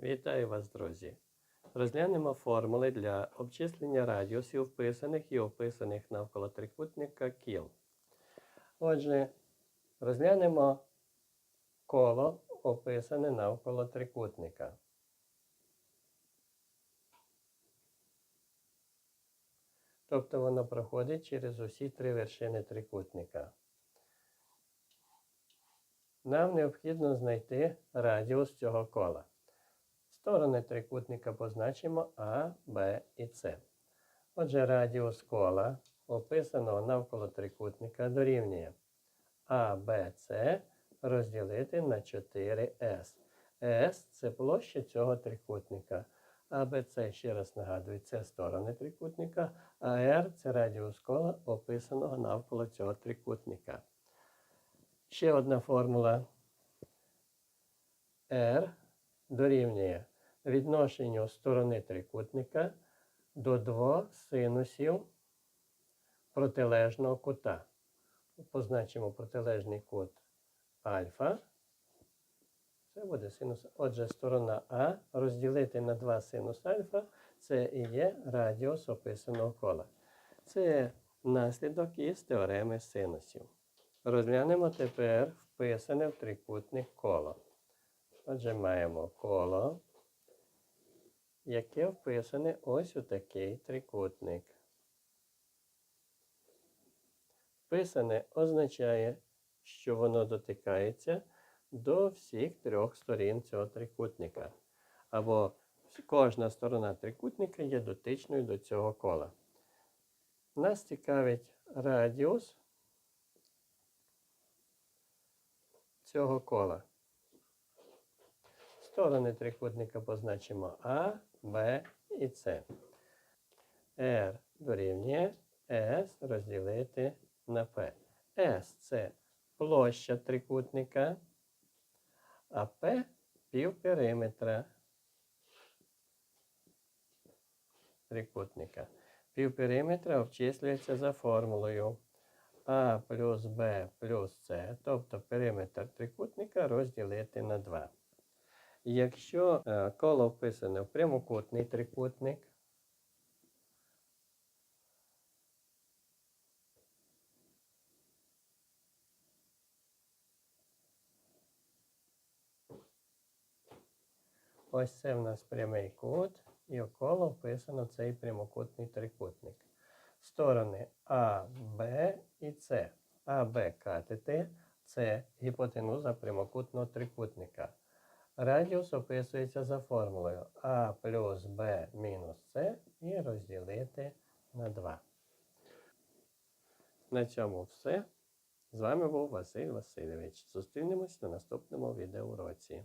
Вітаю вас, друзі! Розглянемо формули для обчислення радіусів вписаних і описаних навколо трикутника кіл. Отже, розглянемо коло, описане навколо трикутника. Тобто воно проходить через усі три вершини трикутника. Нам необхідно знайти радіус цього кола. Сторони трикутника позначимо А, Б і С. Отже, радіус кола, описаного навколо трикутника, дорівнює А, Б, С розділити на 4С. С це площа цього трикутника. А, Б, С, ще раз нагадую, це сторони трикутника, а R це радіус кола, описаного навколо цього трикутника. Ще одна формула R дорівнює відношенню сторони трикутника до двох синусів протилежного кута. Позначимо протилежний кут альфа. Це буде синус. Отже, сторона А розділити на 2 синус альфа це і є радіус описаного кола. Це наслідок із теореми синусів. Розглянемо тепер вписане в трикутник коло. Отже, маємо коло, яке вписане ось у такий трикутник. Вписане означає, що воно дотикається до всіх трьох сторін цього трикутника. Або кожна сторона трикутника є дотичною до цього кола. Нас цікавить радіус цього кола. Сторони трикутника позначимо А, Б і С. R дорівнює S розділити на P. S це площа трикутника, а P півпериметра трикутника. Півпериметра обчислюється за формулою А плюс Б плюс С, тобто периметр трикутника розділити на 2. Якщо е, коло вписане в прямокутний трикутник, ось це в нас прямий кут, і около вписано цей прямокутний трикутник. Сторони А, Б і С. А, Б катети це гіпотенуза прямокутного трикутника. Радіус описується за формулою А плюс Б мінус С і розділити на 2. На цьому все. З вами був Василь Васильович. Зустрінемось на наступному відеоуроці.